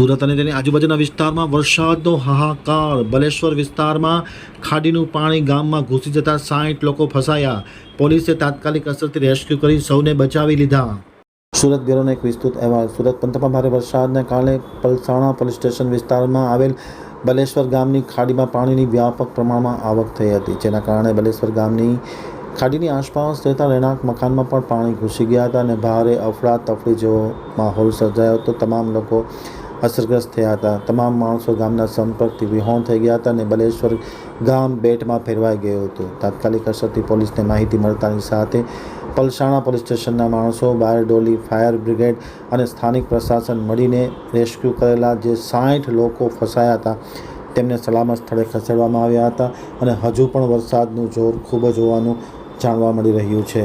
સુરત અને તેની આજુબાજુના વિસ્તારમાં વરસાદનો હાહાકાર. બલેશ્વર વિસ્તારમાં ખાડીનું પાણી ગામમાં ઘૂસી જતા સાઠ લોકો ફસાયા. પોલીસે તાત્કાલિક અસરથી રેસ્ક્યુ કરી સૌને બચાવી લીધા. સુરત બ્યુરોનો એક વિસ્તૃત અહેવાલ. સુરત પંથકમાં ભારે વરસાદને કારણે પલસાણા પોલીસ સ્ટેશન વિસ્તારમાં આવેલ બલેશ્વર ગામની ખાડીમાં પાણીની વ્યાપક પ્રમાણમાં આવક થઈ હતી. જેના કારણે બલેશ્વર ગામની ખાડીની આસપાસ રહેતા રહેણાંક મકાનમાં પણ પાણી ઘૂસી ગયા હતા અને ભારે અફડા તફડી જેવો માહોલ સર્જાયો હતો. તમામ લોકો અસરગ્રસ્ત થયા હતા. તમામ માણસો ગામના સંપર્કથી વિહોણ થઈ ગયા હતા અને બલેશ્વર ગામ બેટમાં ફેરવાઈ ગયું હતું. તાત્કાલિક અસરથી પોલીસને માહિતી મળતાની સાથે પલસાણા પોલીસ સ્ટેશનના માણસો બારડોલી ફાયર બ્રિગેડ અને સ્થાનિક પ્રશાસન મળીને રેસ્ક્યુ કરેલા જે સાઠ લોકો ફસાયા હતા, તેમને સલામત સ્થળે ખસેડવામાં આવ્યા હતા અને હજુ પણ વરસાદનું જોર ખૂબ જ હોવાનું જાણવા મળી રહ્યું છે.